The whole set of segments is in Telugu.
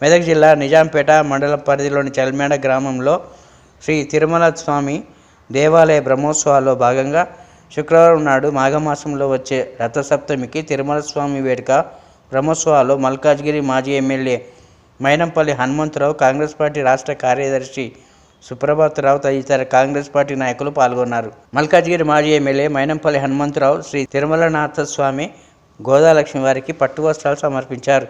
మెదక్ జిల్లా నిజాంపేట మండల పరిధిలోని చల్మేడ గ్రామంలో శ్రీ తిరుమల స్వామి దేవాలయ బ్రహ్మోత్సవాల్లో భాగంగా శుక్రవారం నాడు మాఘమాసంలో వచ్చే రథసప్తమికి తిరుమల స్వామి వేడుక బ్రహ్మోత్సవాలు మల్కాజ్గిరి మాజీ MLA Mynampally Hanumantharao Congress party రాష్ట్ర కార్యదర్శి సుప్రభాతరావు తదితర కాంగ్రెస్ పార్టీ నాయకులు పాల్గొన్నారు. మల్కాజ్గిరి మాజీ ఎమ్మెల్యే మైనంపల్లి హనుమంతరావు శ్రీ తిరుమలనాథ స్వామి గోదాలక్ష్మి వారికి పట్టు వస్త్రాలు సమర్పించారు.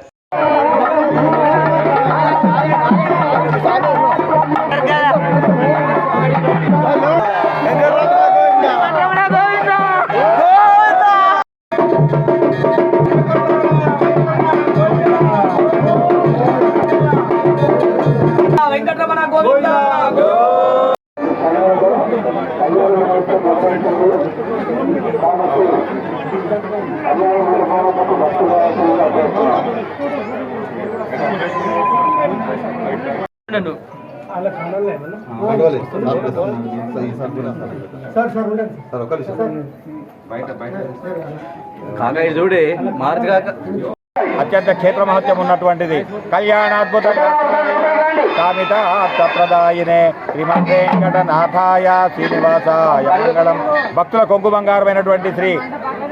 చూడే మార్చి కాక. అత్యంత క్షేత్ర మహత్యం ఉన్నటువంటిది. కళ్యాణాద్భుత కామిత ప్రదాయనే శ్రీమద్ వెంకటనాథాయ శ్రీనివాసాయ మంగళం. భక్తుల కొంగు బంగారమైనటువంటి శ్రీ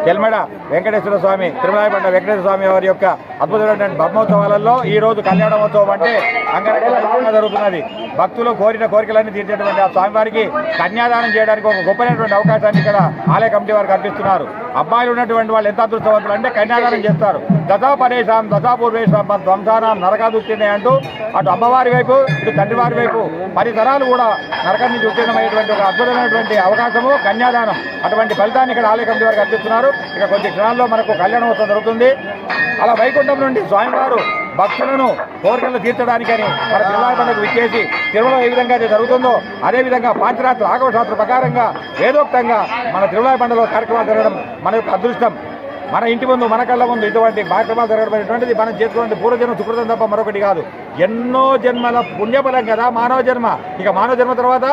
చెల్మడ వెంకటేశ్వర స్వామి తిరుమలాయపడ్డ వెంకటేశ్వర స్వామి వారి యొక్క అద్భుతమైనటువంటి బ్రహ్మోత్సవాలలో ఈ రోజు కళ్యాణోత్సవం అంటే అంగరంగ జరుగుతున్నది. భక్తులు కోరిన కోరికలన్నీ తీర్చేటువంటి ఆ స్వామివారికి కన్యాదానం చేయడానికి ఒక గొప్పైనటువంటి అవకాశాన్ని ఇక్కడ ఆలయ కమిటీ వారు కల్పిస్తున్నారు. అబ్బాయిలు ఉన్నటువంటి వాళ్ళు ఎంత అదృష్టవంతులు అంటే కన్యాదానం చేస్తారు. దశా పరేశాం దశా పూర్వేశాం ధ్వంసానం నరకాదుత్తినే అంటూ అటు అమ్మవారి వైపు ఇటు తండ్రి వారి వైపు పది తరాలు కూడా నరకం నుంచి ఉత్తీర్ణమైనటువంటి ఒక అద్భుతమైనటువంటి అవకాశము కన్యాదానం. అటువంటి ఫలితాన్ని ఇక్కడ ఆలయ కమిటీ వారు కల్పిస్తున్నారు. ఇక కొద్ది క్షణాల్లో మనకు కళ్యాణోత్సవం జరుగుతుంది. అలా వైకుంఠం నుండి స్వామివారు భక్తులను కోరికలు తీర్చడానికని మన జిల్లా పండుగ విచ్చేసి తిరుమల ఏ విధంగా అయితే జరుగుతుందో అదేవిధంగా విధంగా పాంచరాత్ర ఆగమ శాస్త్ర ప్రకారంగా వేదోక్తంగా మన తిరుమల పండుగలో కార్యక్రమాలు జరగడం మన యొక్క అదృష్టం. మన ఇంటి ముందు మన కళ్ళ ముందు ఇటువంటి కార్యక్రమాలు జరగడమైనటువంటిది మనం చేసుకునే పూర్వజన్మ సుకృతం తప్ప మరొకటి కాదు. ఎన్నో జన్మల పుణ్యఫలం కదా మానవ జన్మ. ఇక మానవ జన్మ తర్వాత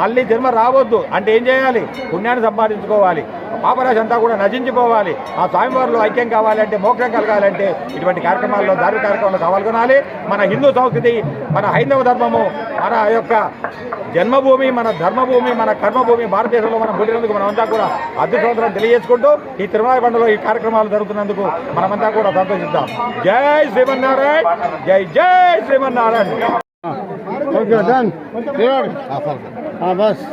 మళ్ళీ జన్మ రావద్దు. అంటే ఏం చేయాలి? పుణ్యాన్ని సంపాదించుకోవాలి. పాపరాశి అంతా కూడా నశించిపోవాలి. ఆ స్వామివారిలో ఐక్యం కావాలంటే మోక్షం కలగాలంటే ఇటువంటి కార్యక్రమాల్లో ధార్మిక కార్యక్రమాలు కావాలనుకోవాలి మన హిందూ సంస్కృతి మన హైందవ ధర్మము మన యొక్క జన్మభూమి మన ధర్మభూమి మన కర్మభూమి భారతదేశంలో మనం పుట్టినందుకు మనమంతా కూడా అదృష్టవంతులను తెలియజేసుకుంటూ ఈ తిరుమల పండుగలో ఈ కార్యక్రమాలు జరుగుతున్నందుకు మనమంతా కూడా సంతోషిద్దాం. జై శ్రీమన్నారాయణ! జై జై శ్రీమన్నారాయణ! Okay done bus